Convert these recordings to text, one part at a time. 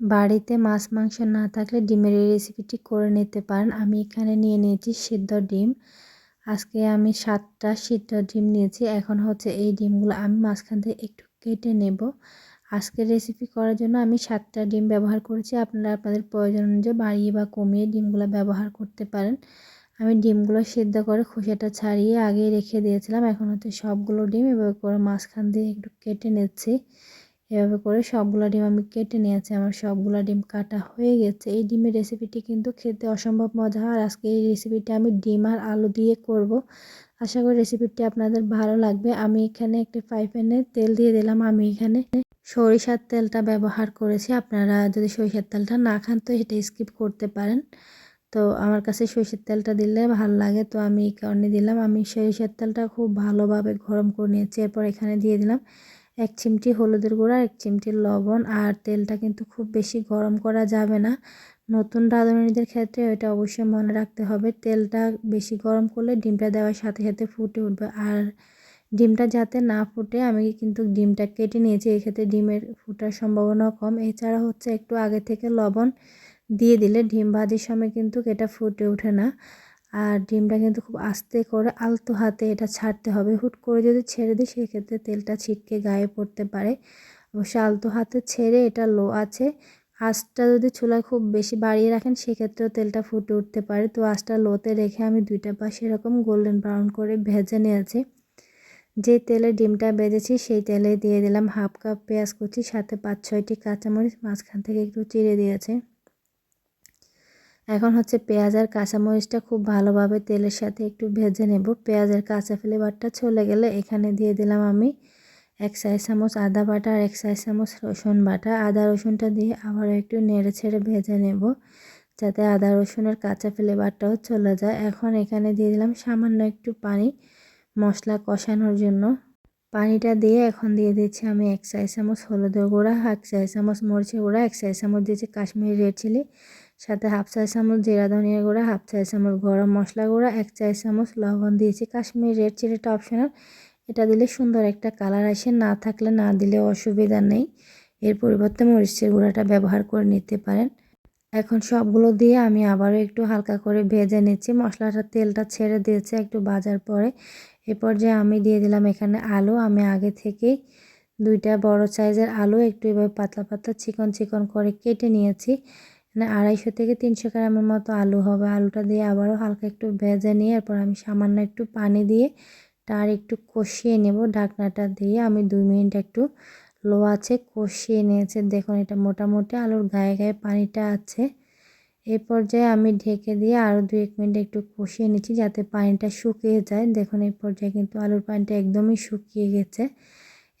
বাড়িতে মাছ, মাংস না থাকলে ডিমের এই রেসিপিটি করে নিতে পারেন। আমি এখানে নিয়ে নিয়েছি সিদ্ধ ডিম। আজকে আমি সাতটা সিদ্ধ ডিম নিয়েছি। এখন হচ্ছে এই ডিমগুলো আমি মাঝখান থেকে একটু কেটে নেব। আজকের রেসিপি করার জন্য আমি সাতটা ডিম ব্যবহার করেছি। আপনারা আপনাদের প্রয়োজন অনুযায়ী বাড়িয়ে বা কমিয়ে ডিমগুলো ব্যবহার করতে পারেন। আমি ডিমগুলো সিদ্ধ করে খোসাটা ছাড়িয়ে আগে রেখে দিয়েছিলাম। এখন হচ্ছে সবগুলো ডিম এভাবে করে মাঝখান দিয়ে একটু কেটে নিচ্ছি। এভাবে করে সবগুলো ডিম আমি কেটে নিয়েছি, আমার সবগুলো ডিম কাটা হয়ে গেছে। এই ডিমের রেসিপিটি কিন্তু খেতে অসম্ভব মজা হয়। আর আজকে এই রেসিপিটি আমি ডিম আর আলু দিয়ে করব। আশা করি রেসিপিটি আপনাদের ভালো লাগবে। আমি এখানে একটি ফ্রাই প্যানে তেল দিয়ে দিলাম। আমি এখানে সরিষার তেলটা ব্যবহার করেছি। আপনারা যদি সরিষার তেলটা না খান তো সেটা স্কিপ করতে পারেন। তো আমার কাছে সরিষার তেলটা দিলে ভালো লাগে। তো আমি এই কারণে দিলাম। আমি সরিষার তেলটা খুব ভালোভাবে গরম করে নিয়েছি। এরপর এখানে দিয়ে দিলাম এক চিমটি হলুদের গুঁড়া, এক চিমটি লবণ, আর তেলটা কিন্তু খুব বেশি গরম করা যাবে না। নতুন রাঁধুনিদের ক্ষেত্রে এটা অবশ্যই মনে রাখতে হবে, তেলটা বেশি গরম করলে ডিমটা দেওয়ার সাথে সাথে ফুটে উঠবে। আর ডিমটা যাতে না ফুটে, আমি কিন্তু ডিমটা কেটে নিয়েছি, এক্ষেত্রে ডিমের ফুটার সম্ভাবনাও কম। এছাড়া হচ্ছে একটু আগে থেকে লবণ দিয়ে দিলে ডিম ভাজির সময় কিন্তু এটা ফুটে ওঠে না। আর ডিমটা কিন্তু খুব আস্তে করে আলতো হাতে এটা ছাড়তে হবে। হুট করে যদি ছেড়ে দিই, সেক্ষেত্রে তেলটা ছিটকে গায়ে পড়তে পারে। অবশ্যই আলতো হাতে ছেড়ে এটা লো আছে। আঁচটা যদি চুলায় খুব বেশি বাড়িয়ে রাখেন, সেক্ষেত্রেও তেলটা ফুটে উঠতে পারে। তো আঁচটা লোতে রেখে আমি দুইটা পাশে এরকম গোল্ডেন ব্রাউন করে ভেজে নিয়েছি। যে তেলে ডিমটা বেজেছি, সেই তেলে দিয়ে দিলাম হাফ কাপ পেঁয়াজ কুচি, সাথে পাঁচ ছয়টি কাঁচামরিচ, মাঝখান থেকে একটু চিড়ে দিয়েছে। এখন হচ্ছে পেঁয়াজ আর কাঁচামরিচটা খুব ভালোভাবে তেলের সাথে একটু ভেজে নেব। পেঁয়াজের কাঁচা ফ্লেভারটা চলে গেলে এখানে দিয়ে দিলাম আমি এক চার চামচ আদা বাটা আর এক চার চামচ রসুন বাটা। আদা রসুনটা দিয়ে আবার একটু নেড়ে ছেড়ে ভেজে নেব যাতে আদা রসুনের কাঁচা ফ্লেভারটাও চলে যায়। এখন এখানে দিয়ে দিলাম সামান্য একটু পানি মশলা কষানোর জন্য। পানিটা দিয়ে এখন দিয়ে দিচ্ছি আমি এক চার চামচ হলুদের গুঁড়া, এক চার চামচ মরিচের গুঁড়া, এক চার চামচ দিয়েছি কাশ্মীরি রেড চিলি সাথে হাফ চার চামচ জিরা ধনিয়া গুঁড়া, হাফ চার চামচ গরম মশলা গুঁড়া, এক চার চামচ লবণ দিয়েছি। কাশ্মীরি রেড চিলিটা অপশনাল এটা দিলে সুন্দর একটা কালার আসে, না থাকলে না দিলে অসুবিধা নেই। এর পরিবর্তে মরিচের গুঁড়াটা ব্যবহার করে নিতে পারেন। এখন সবগুলো দিয়ে আমি আবারও একটু হালকা করে ভেজে নিচ্ছি। মশলাটা, তেলটা ছেড়ে দিয়েছে একটু বাজার পরে। এরপর যে আমি দিয়ে দিলাম এখানে আলু। আমি আগে থেকেই দুইটা বড় সাইজের আলু একটু এভাবে পাতলা পাতলা চিকন চিকন করে কেটে নিয়েছি। মানে আড়াইশো থেকে তিনশো গ্রামের মতো আলু হবে। আলুটা দিয়ে আবারও হালকা একটু ভেজে নিয়ে এরপর আমি সামান্য একটু পানি দিয়ে তার একটু কষিয়ে নেব। ঢাকনাটা দিয়ে আমি দুই মিনিট একটু লো আছে কষিয়ে নিয়েছে। দেখুন এটা মোটামুটি আলুর গায়ে গায়ে পানিটা আছে। এই পর্যায়ে আমি ঢেকে দিয়ে আরও দু এক মিনিট একটু কষিয়ে নিচ্ছি যাতে পানিটা শুকিয়ে যায়। দেখুন এই পর্যায়ে কিন্তু আলুর পানিটা একদমই শুকিয়ে গেছে।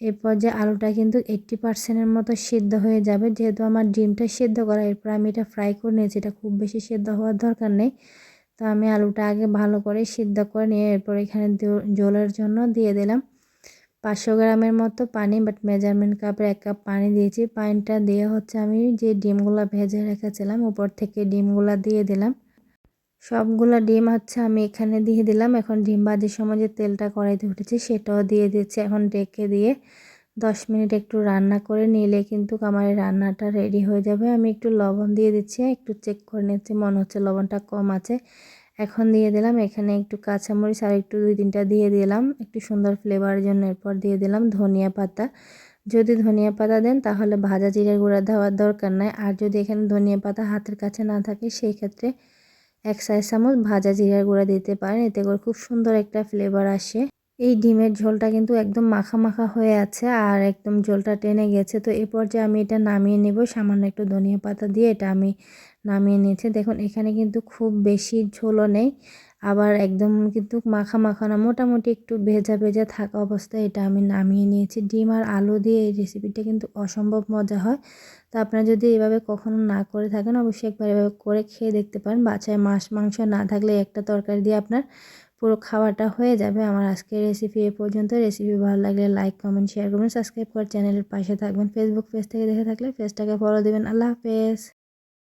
এই যে আলুটা কিন্তু এইট্টি পার্সেন্টের মতো সিদ্ধ হয়ে যাবে, যেহেতু আমার ডিমটা সিদ্ধ করা, এরপর আমি এটা ফ্রাই করে নিয়েছি, এটা খুব বেশি সিদ্ধ হওয়ার দরকার নেই। তো আমি আলুটা আগে ভালো করে সিদ্ধ করে নিয়ে এরপর এখানে জলের জন্য দিয়ে দিলাম। পাঁচশো গ্রামের মতো পানি বাট মেজারমেন্ট কাপের এক কাপ পানি দিয়েছি। পানিটা দিয়ে হচ্ছে আমি যে ডিমগুলো ভেজে রেখেছিলাম, উপর থেকে ডিমগুলো দিয়ে দিলাম। সবগুলো ডিম হচ্ছে আমি এখানে দিয়ে দিলাম। এখন ডিম ভাজির সময় যে তেলটা কড়াইতে উঠেছে সেটাও দিয়ে দিচ্ছি। এখন ডেকে দিয়ে দশ মিনিট একটু রান্না করে নিলে কিন্তু আমার রান্নাটা রেডি হয়ে যাবে। আমি একটু লবণ দিয়ে দিচ্ছি, একটু চেক করে নিচ্ছি, মনে হচ্ছে লবণটা কম আছে। এখন দিয়ে দিলাম, এখানে একটু কাঁচামরিচ আর একটু দুই তিনটা দিয়ে দিলাম। একটু সুন্দর ফ্লেভারের জন্য এরপর দিয়ে দিলাম ধনিয়া পাতা। যদি ধনিয়া পাতা দেন তাহলে ভাজা জিরের গুঁড়া দেওয়ার দরকার নাই। আর যদি এখানে ধনিয়া পাতা হাতের কাছে না থাকে, সেই ক্ষেত্রে এক সাইজ চামচ ভাজা জিরার গুঁড়া দিতে পারেন, এতে করে খুব সুন্দর একটা ফ্লেভার আসে। এই ডিমের ঝোলটা কিন্তু একদম মাখা মাখা হয়ে আছে আর একদম ঝোলটা টেনে গেছে। তো এ পর্যায়ে আমি এটা নামিয়ে নেব, সামান্য একটু ধনিয়া পাতা দিয়ে এটা আমি নামিয়ে নিয়েছি। দেখুন, এখানে কিন্তু খুব বেশি ঝোলও নেই। আবার একদম কিন্তু মাখা মাখা না, মোটামুটি একটু ভেজা ভেজা থাকা অবস্থায় এটা আমি নামিয়ে নিয়েছি। ডিম আর আলু দিয়ে এই রেসিপিটা কিন্তু অসম্ভব মজা হয়। তো আপনারা যদি এভাবে কখনো না করে থাকেন, অবশ্যই একবার এভাবে করে খেয়ে দেখতে পারেন। বাচ্চায় মাছ, মাংস না থাকলে একটা তরকারি দিয়ে আপনার পুরো খাওয়াটা হয়ে যাবে। আমার আজকের রেসিপি এ পর্যন্ত। রেসিপি ভালো লাগলে লাইক কমেন্ট শেয়ার করবেন। সাবস্ক্রাইব করে চ্যানেলের পাশে থাকবেন। ফেসবুক পেজ থেকে দেখে থাকলে পেজটাকে ফলো দেবেন। আল্লাহ হাফেজ।